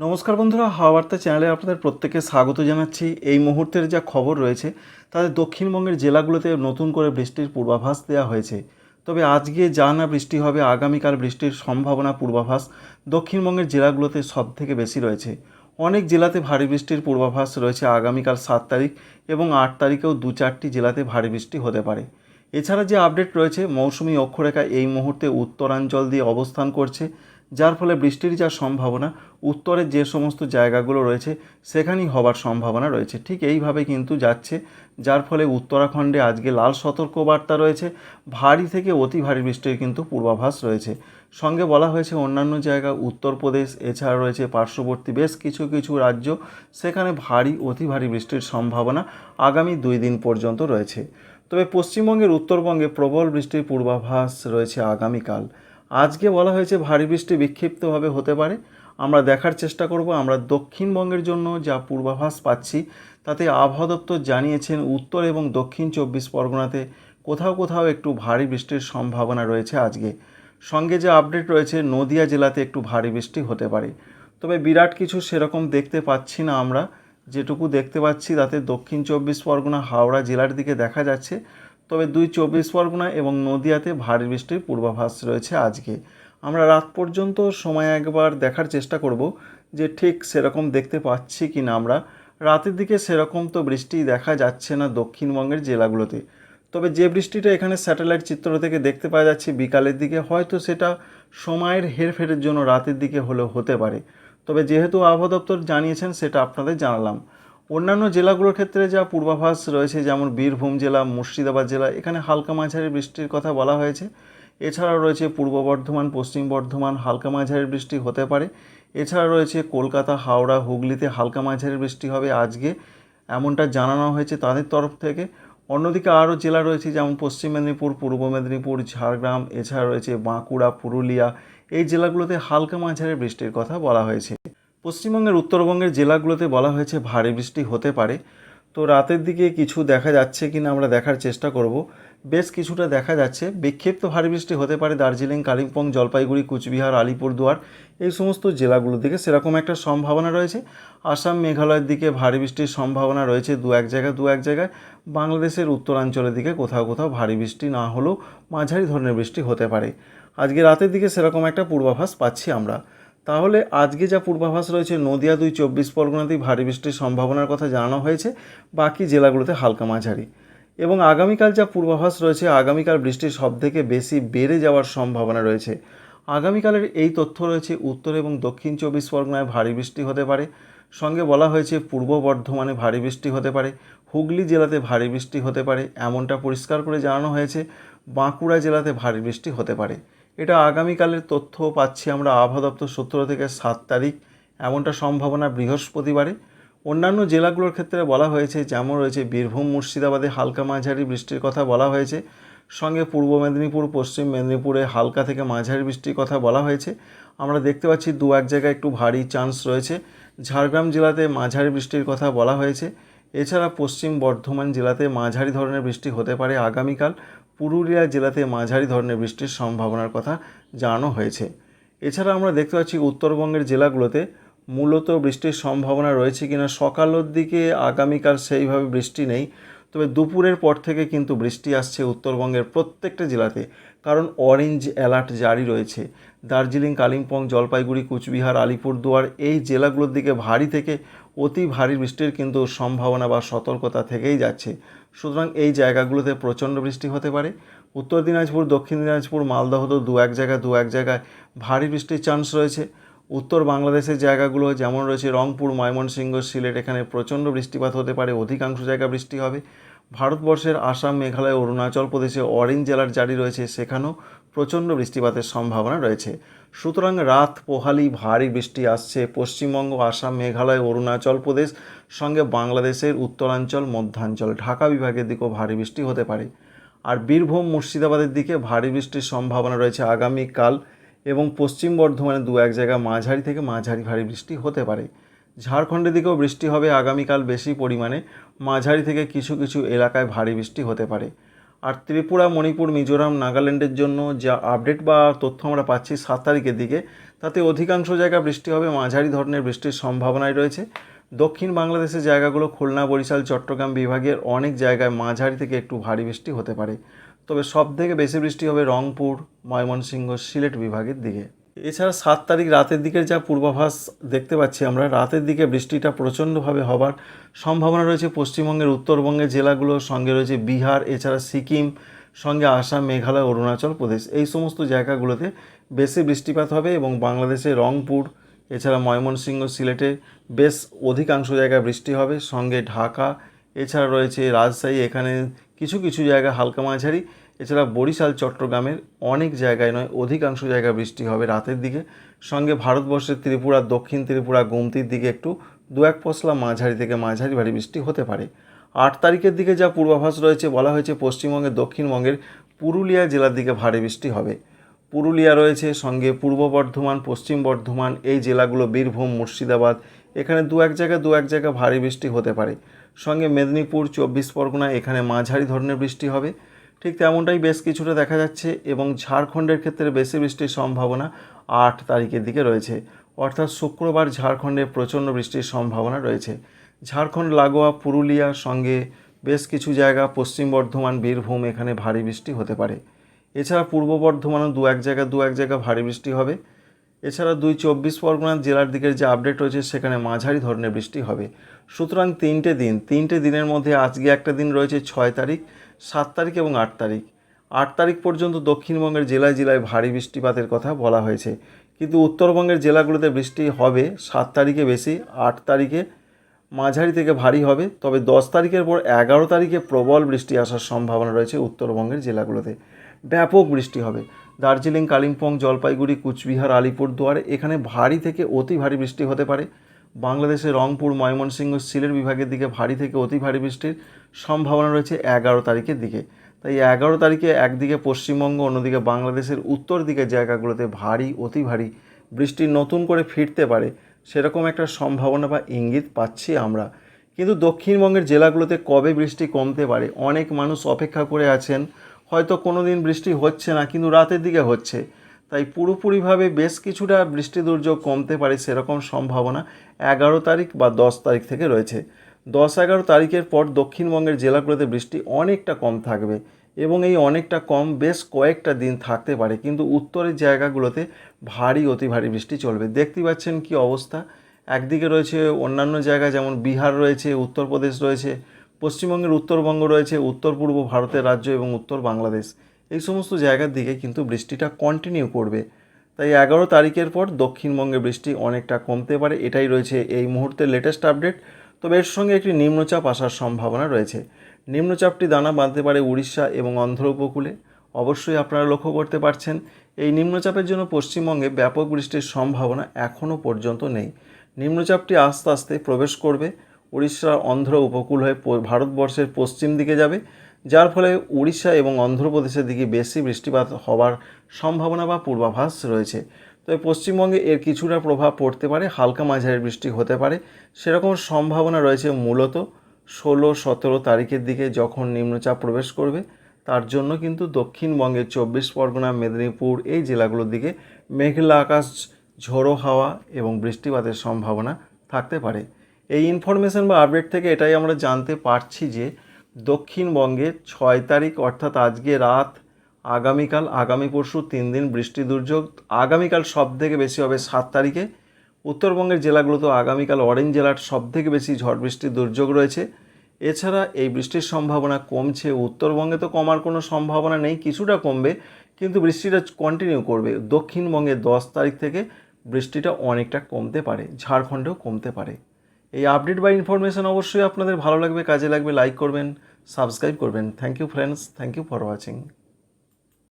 নমস্কার বন্ধুরা, হাওয়ার্তা চ্যানেলে আপনাদের প্রত্যেককে স্বাগত জানাচ্ছি। এই মুহূর্তের যা খবর রয়েছে তাদের দক্ষিণবঙ্গের জেলাগুলোতে নতুন করে বৃষ্টির পূর্বাভাস দেওয়া হয়েছে। তবে আজকে যা না বৃষ্টি হবে, আগামীকাল বৃষ্টির সম্ভাবনা পূর্বাভাস দক্ষিণবঙ্গের জেলাগুলোতে সব থেকে বেশি রয়েছে। অনেক জেলাতে ভারী বৃষ্টির পূর্বাভাস রয়েছে আগামীকাল সাত তারিখ এবং আট তারিখেও দু চারটি জেলাতে ভারী বৃষ্টি হতে পারে। এছাড়া যে আপডেট রয়েছে, মৌসুমি অক্ষরেখা এই মুহূর্তে উত্তরাঞ্চল দিয়ে অবস্থান করছে। যার ফলে বৃষ্টির যা সম্ভাবনা, উত্তরের যে সমস্ত জায়গাগুলো রয়েছে, সেখানেই হবার সম্ভাবনা রয়েছে। ঠিক এইভাবে কিন্তু যাচ্ছে, যার ফলে উত্তরাখণ্ডে আজকে লাল সতর্কবার্তা রয়েছে, ভারী থেকে অতি ভারী বৃষ্টির কিন্তু পূর্বাভাস রয়েছে। সঙ্গে বলা হয়েছে, অন্যান্য জায়গা, উত্তরপ্রদেশ, এছাড়া রয়েছে পার্শ্ববর্তী বেশ কিছু কিছু রাজ্য, সেখানে ভারী, অতি ভারী বৃষ্টির সম্ভাবনা আগামী দুই দিন পর্যন্ত রয়েছে। তবে পশ্চিমবঙ্গের উত্তরবঙ্গে প্রবল বৃষ্টির পূর্বাভাস রয়েছে আগামীকাল। আজকে বলা হয়েছে ভারী বৃষ্টি বিক্ষিপ্তভাবে হতে পারে। আমরা দেখার চেষ্টা করব আমরা দক্ষিণবঙ্গের জন্য যা পূর্বাভাস পাচ্ছি, তাতে আবহাওয়া দপ্তর জানিয়েছেন উত্তর এবং দক্ষিণ চব্বিশ পরগনাতে কোথাও কোথাও একটু ভারী বৃষ্টির সম্ভাবনা রয়েছে আজকে। সঙ্গে যে আপডেট রয়েছে, নদিয়া জেলাতে একটু ভারী বৃষ্টি হতে পারে। তবে বিরাট কিছু সেরকম দেখতে পাচ্ছি না আমরা। যেটুকু দেখতে পাচ্ছি, তাতে দক্ষিণ চব্বিশ পরগনা, হাওড়া জেলার দিকে দেখা যাচ্ছে। তবে দুই চব্বিশ পরগনা এবং নদিয়াতে ভারী বৃষ্টির পূর্বাভাস রয়েছে আজকে। আমরা রাত পর্যন্ত সময় একবার দেখার চেষ্টা করব যে ঠিক সেরকম দেখতে পাচ্ছি কি না আমরা। রাতের দিকে সেরকম তো বৃষ্টি দেখা যাচ্ছে না দক্ষিণবঙ্গের জেলাগুলোতে। তবে যে বৃষ্টিটা এখানে স্যাটেলাইট চিত্র থেকে দেখতে পাওয়া যাচ্ছে বিকালের দিকে, হয়তো সেটা সময়ের হেরফেরের জন্য রাতের দিকে হলেও হতে পারে। তবে যেহেতু আবহাওয়া দপ্তর জানিয়েছেন, সেটা আপনাদের জানালাম। অন্যান্য জেলাগুলোর ক্ষেত্রে যা পূর্বাভাস রয়েছে, যেমন বীরভূম জেলা, মুর্শিদাবাদ জেলা, এখানে হালকা মাঝারি বৃষ্টির কথা বলা হয়েছে। এছাড়াও রয়েছে পূর্ব বর্ধমান, পশ্চিম বর্ধমান হালকা মাঝারি বৃষ্টি হতে পারে। এছাড়া রয়েছে কলকাতা, হাওড়া, হুগলিতে হালকা মাঝারি বৃষ্টি হবে আজকে, এমনটা জানানো হয়েছে তাদের তরফ থেকে। অন্যদিকে আরও জেলা রয়েছে, যেমন পশ্চিম মেদিনীপুর, পূর্ব মেদিনীপুর, ঝাড়গ্রাম, এছাড়া রয়েছে বাঁকুড়া, পুরুলিয়া, এই জেলাগুলোতে হালকা মাঝারি বৃষ্টির কথা বলা হয়েছে। পশ্চিমবঙ্গের উত্তরবঙ্গের জেলাগুলোতে বলা হয়েছে ভারী বৃষ্টি হতে পারে। তো রাতের দিকে কিছু দেখা যাচ্ছে কি না আমরা দেখার চেষ্টা করব। বেশ কিছুটা দেখা যাচ্ছে। বিক্ষিপ্ত ভারী বৃষ্টি হতে পারে দার্জিলিং, কালিম্পং, জলপাইগুড়ি, কুচবিহার, আলিপুরদুয়ার এই সমস্ত জেলাগুলোর দিকে সেরকম একটা সম্ভাবনা রয়েছে। আসাম, মেঘালয়ের দিকে ভারী বৃষ্টির সম্ভাবনা রয়েছে দু এক জায়গায়, দু এক জায়গায়। বাংলাদেশের উত্তরাঞ্চলের দিকে কোথাও কোথাও ভারী বৃষ্টি না হলেও মাঝারি ধরনের বৃষ্টি হতে পারে। আজকে রাতের দিকে সেরকম একটা পূর্বাভাস পাচ্ছি আমরা। তাহলে আজকে যা পূর্বাভাস রয়েছে, নদিয়া দুই চব্বিশ পরগনাতেই ভারী বৃষ্টির সম্ভাবনার কথা জানানো হয়েছে, বাকি জেলাগুলোতে হালকা মাঝারি। এবং আগামীকাল যা পূর্বাভাস রয়েছে, আগামীকাল বৃষ্টির সব থেকে বেশি বেড়ে যাওয়ার সম্ভাবনা রয়েছে। আগামীকালের এই তথ্য রয়েছে, উত্তর এবং দক্ষিণ চব্বিশ পরগনায় ভারী বৃষ্টি হতে পারে। সঙ্গে বলা হয়েছে, পূর্ব বর্ধমানে ভারী বৃষ্টি হতে পারে। হুগলি জেলাতে ভারী বৃষ্টি হতে পারে, এমনটা পরিষ্কার করে জানানো হয়েছে। বাঁকুড়া জেলাতে ভারী বৃষ্টি হতে পারে। এটা আগামীকালের তথ্য পাচ্ছি আমরা। আবহাওয়া দপ্তর সূত্র থেকে সাত তারিখ, এমনটা সম্ভাবনা বৃহস্পতিবারে। অন্যান্য জেলাগুলোর ক্ষেত্রে বলা হয়েছে, যেমন রয়েছে বীরভূম, মুর্শিদাবাদে হালকা মাঝারি বৃষ্টির কথা বলা হয়েছে। সঙ্গে পূর্ব মেদিনীপুর, পশ্চিম মেদিনীপুরে হালকা থেকে মাঝারি বৃষ্টির কথা বলা হয়েছে। আমরা দেখতে পাচ্ছি দু এক জায়গায় একটু ভারী চান্স রয়েছে। ঝাড়গ্রাম জেলাতে মাঝারি বৃষ্টির কথা বলা হয়েছে। এছাড়া পশ্চিম বর্ধমান জেলাতে মাঝারি ধরনের বৃষ্টি হতে পারে আগামীকাল। পুরুলিয়া জেলাতে মাঝারি ধরনের বৃষ্টির সম্ভাবনার কথা জানানো হয়েছে। এছাড়া আমরা দেখতে পাচ্ছি উত্তরবঙ্গের জেলাগুলোতে মূলত বৃষ্টির সম্ভাবনা রয়েছে কিনা, সকালের দিকে আগামীকাল সেইভাবে বৃষ্টি নেই, তবে দুপুরের পর থেকে কিন্তু বৃষ্টি আসছে উত্তরবঙ্গের প্রত্যেকটা জেলাতে, কারণ অরেঞ্জ অ্যালার্ট জারি রয়েছে। দার্জিলিং, কালিম্পং, জলপাইগুড়ি, কুচবিহার, আলিপুরদুয়ার এই জেলাগুলোর দিকে ভারী থেকে অতি ভারী বৃষ্টির কিন্তু সম্ভাবনা বা সতর্কতা থেকেই যাচ্ছে। সুতরাং এই জায়গাগুলোতে প্রচণ্ড বৃষ্টি হতে পারে। উত্তর দিনাজপুর, দক্ষিণ দিনাজপুর, মালদহ তো দু এক জায়গায়, দু এক জায়গায় ভারী বৃষ্টির চান্স রয়েছে। উত্তর বাংলাদেশের জায়গাগুলো যেমন রয়েছে রংপুর, ময়মনসিংহ, সিলেট, এখানে প্রচণ্ড বৃষ্টিপাত হতে পারে। অধিকাংশ জায়গা বৃষ্টি হবে। ভারতবর্ষের আসাম, মেঘালয়, অরুণাচল প্রদেশে অরেঞ্জ জেলার জারি রয়েছে। সেখানেও প্রচণ্ড বৃষ্টিপাতের সম্ভাবনা রয়েছে। সুতরাং রাত পোহালি ভারী বৃষ্টি আসছে। পশ্চিমবঙ্গ, আসাম, মেঘালয়, অরুণাচল প্রদেশ সঙ্গে বাংলাদেশের উত্তরাঞ্চল, মধ্যাঞ্চল, ঢাকা বিভাগের দিকেও ভারী বৃষ্টি হতে পারে। আর বীরভূম, মুর্শিদাবাদের দিকে ভারী বৃষ্টির সম্ভাবনা রয়েছে আগামীকাল এবং পশ্চিম বর্ধমানে দু এক জায়গায় মাঝারি থেকে মাঝারি ভারী বৃষ্টি হতে পারে। ঝাড়খণ্ডের দিকেও বৃষ্টি হবে আগামীকাল বেশি পরিমাণে। মাঝারি থেকে কিছু কিছু এলাকায় ভারী বৃষ্টি হতে পারে। আর ত্রিপুরা, মণিপুর, মিজোরাম, নাগাল্যান্ডের জন্য যা আপডেট বা তথ্য আমরা পাচ্ছি সাত তারিখের দিকে, তাতে অধিকাংশ জায়গা বৃষ্টি হবে, মাঝারি ধরনের বৃষ্টির সম্ভাবনাই রয়েছে। দক্ষিণ বাংলাদেশের জায়গাগুলো খুলনা, বরিশাল, চট্টগ্রাম বিভাগের অনেক জায়গায় মাঝারি থেকে একটু ভারী বৃষ্টি হতে পারে। তবে সব থেকে বেশি বৃষ্টি হবে রংপুর, ময়মনসিংহ, সিলেট বিভাগের দিকে। এছাড়া সাত তারিখ রাতের দিকের যা পূর্বাভাস দেখতে পাচ্ছি আমরা, রাতের দিকে বৃষ্টিটা প্রচণ্ডভাবে হবার সম্ভাবনা রয়েছে পশ্চিমবঙ্গের, উত্তরবঙ্গের জেলাগুলোর সঙ্গে রয়েছে বিহার, এছাড়া সিকিম, সঙ্গে আসাম, মেঘালয়, অরুণাচল প্রদেশ। এই সমস্ত জায়গাগুলোতে বেশি বৃষ্টিপাত হবে এবং বাংলাদেশের রংপুর, এছাড়া ময়মনসিংহ, সিলেটে বেশ অধিকাংশ জায়গায় বৃষ্টি হবে। সঙ্গে ঢাকা, এছাড়া রয়েছে রাজশাহী, এখানে কিছু কিছু জায়গায় হালকা মাঝারি। এছাড়া বরিশাল, চট্টগ্রামের অনেক জায়গায় নয়, অধিকাংশ জায়গায় বৃষ্টি হবে রাতের দিকে। সঙ্গে ভারতবর্ষের ত্রিপুরা, দক্ষিণ ত্রিপুরা, গোমতির দিকে একটু দু এক পশলা মাঝারি থেকে মাঝারি ভারী বৃষ্টি হতে পারে। আট তারিখের দিকে যা পূর্বাভাস রয়েছে, বলা হয়েছে পশ্চিমবঙ্গের দক্ষিণবঙ্গের পুরুলিয়া জেলার দিকে ভারী বৃষ্টি হবে। পুরুলিয়া রয়েছে, সঙ্গে পূর্ব বর্ধমান, পশ্চিম বর্ধমান, এই জেলাগুলো বীরভূম, মুর্শিদাবাদ, এখানে দু এক জায়গায় দু এক জায়গায় ভারী বৃষ্টি হতে পারে। সঙ্গে মেদিনীপুর, চব্বিশ পরগনা, এখানে মাঝারি ধরনের বৃষ্টি হবে। ঠিক তেমনটাই বেশ কিছুটা দেখা যাচ্ছে এবং ঝাড়খণ্ডের ক্ষেত্রে বেশি বৃষ্টির সম্ভাবনা আট তারিখের দিকে রয়েছে। অর্থাৎ শুক্রবার ঝাড়খণ্ডে প্রচণ্ড বৃষ্টির সম্ভাবনা রয়েছে। ঝাড়খণ্ড, লাগোয়া, পুরুলিয়া সঙ্গে বেশ কিছু জায়গা পশ্চিম বর্ধমান, বীরভূম এখানে ভারী বৃষ্টি হতে পারে। এছাড়া পূর্ব বর্ধমানও দু এক জায়গা দু এক জায়গা ভারী বৃষ্টি হবে। এছাড়া দুই চব্বিশ পরগনার জেলার দিকের যে আপডেট রয়েছে, সেখানে মাঝারি ধরনের বৃষ্টি হবে। সুতরাং তিনটে দিন, তিনটে দিনের মধ্যে আজকে একটা দিন রয়েছে ছয় তারিখ, সাত তারিখ এবং আট তারিখ। আট তারিখ পর্যন্ত দক্ষিণবঙ্গের জেলায় জেলায় ভারী বৃষ্টিপাতের কথা বলা হয়েছে। কিন্তু উত্তরবঙ্গের জেলাগুলোতে বৃষ্টি হবে সাত তারিখে বেশি, আট তারিখে মাঝারি থেকে ভারী হবে। তবে দশ তারিখের পর এগারো তারিখে প্রবল বৃষ্টি আসার সম্ভাবনা রয়েছে উত্তরবঙ্গের জেলাগুলোতে। ব্যাপক বৃষ্টি হবে। দার্জিলিং, কালিম্পং, জলপাইগুড়ি, কুচবিহার, আলিপুরদুয়ার, এখানে ভারী থেকে অতি ভারী বৃষ্টি হতে পারে। বাংলাদেশের রংপুর, ময়মনসিংহ, সিলেট বিভাগের দিকে ভারী থেকে অতি ভারী বৃষ্টির সম্ভাবনা রয়েছে এগারো তারিখের দিকে। তাই এগারো তারিখে একদিকে পশ্চিমবঙ্গ, অন্যদিকে বাংলাদেশের উত্তর দিকের জায়গাগুলোতে ভারী, অতি ভারী বৃষ্টি নতুন করে ফিরতে পারে সেরকম একটা সম্ভাবনা বা ইঙ্গিত পাচ্ছি আমরা। কিন্তু দক্ষিণবঙ্গের জেলাগুলোতে কবে বৃষ্টি কমতে পারে? অনেক মানুষ অপেক্ষা করে আছেন হয়তো কোনো দিন বৃষ্টি হচ্ছে না, কিন্তু রাতের দিকে হচ্ছে। তাই পুরোপুরিভাবে বেশ কিছুটা বৃষ্টি দুর্যোগ কমতে পারে সেরকম সম্ভাবনা এগারো তারিখ বা দশ তারিখ থেকে রয়েছে। দশ এগারো তারিখের পর দক্ষিণবঙ্গের জেলাগুলোতে বৃষ্টি অনেকটা কম থাকবে এবং এই অনেকটা কম বেশ কয়েকটা দিন থাকতে পারে, কিন্তু উত্তরের জায়গাগুলোতে ভারী, অতি ভারী বৃষ্টি চলবে। দেখতে পাচ্ছেন কি অবস্থা? একদিকে রয়েছে অন্যান্য জায়গা যেমন বিহার রয়েছে, উত্তরপ্রদেশ রয়েছে পশ্চিমবঙ্গের উত্তরবঙ্গ রয়েছে উত্তর পূর্ব ভারতের রাজ্য এবং উত্তর বাংলাদেশ। এই সমস্ত জায়গার দিকে কিন্তু বৃষ্টিটা কন্টিনিউ করবে। তাই এগারো তারিখের পর দক্ষিণবঙ্গে বৃষ্টি অনেকটা কমতে পারে, এটাই রয়েছে এই মুহূর্তের লেটেস্ট আপডেট তবে এর সঙ্গে একটি নিম্নচাপ আসার সম্ভাবনা রয়েছে। নিম্নচাপটি দানা বাঁধতে পারে উড়িষ্যা এবং অন্ধ্র উপকূলে অবশ্যই আপনারা লক্ষ্য করতে পারছেন, এই নিম্নচাপের জন্য পশ্চিমবঙ্গে ব্যাপক বৃষ্টির সম্ভাবনা এখনও পর্যন্ত নেই। নিম্নচাপটি আস্তে আস্তে প্রবেশ করবে। উড়িষ্যার অন্ধ্র উপকূল হয়ে ভারতবর্ষের পশ্চিম দিকে যাবে, যার ফলে উড়িষ্যা এবং অন্ধ্রপ্রদেশের দিকে বেশি বৃষ্টিপাত হওয়ার সম্ভাবনা বা পূর্বাভাস রয়েছে। তবে পশ্চিমবঙ্গে এর কিছুটা প্রভাব পড়তে পারে, হালকা মাঝারি বৃষ্টি হতে পারে। সেরকম সম্ভাবনা রয়েছে মূলত ষোলো, সতেরো তারিখের দিকে যখন নিম্নচাপ প্রবেশ করবে, তার জন্য কিন্তু দক্ষিণবঙ্গের চব্বিশ পরগনা, মেদিনীপুর এই জেলাগুলোর দিকে মেঘলা আকাশ, ঝোড়ো হাওয়া এবং বৃষ্টিপাতের সম্ভাবনা থাকতে পারে। এই ইনফরমেশন বা আপডেট থেকে এটাই আমরা জানতে পারছি যে দক্ষিণবঙ্গে ছয় তারিখ অর্থাৎ আজকে রাত, আগামীকাল, আগামী পরশু তিন দিন বৃষ্টি দুর্যোগ। আগামীকাল সব থেকে বেশি হবে সাত তারিখে। উত্তরবঙ্গের জেলাগুলোতে আগামীকাল অরেঞ্জ জেলার সব থেকে বেশি ঝড় বৃষ্টির দুর্যোগ রয়েছে। এছাড়া এই বৃষ্টির সম্ভাবনা কমছে। উত্তরবঙ্গে তো কমার কোনো সম্ভাবনা নেই, কিছুটা কমবে, কিন্তু বৃষ্টিটা কন্টিনিউ করবে। দক্ষিণবঙ্গে দশ তারিখ থেকে বৃষ্টিটা অনেকটা কমতে পারে, ঝাড়খণ্ডেও কমতে পারে। এই আপডেট বা ইনফরমেশন অবশ্যই আপনাদের ভালো লাগবে, কাজে লাগবে লাইক করবেন সাবস্ক্রাইব করবেন। Thank you friends thank you for watching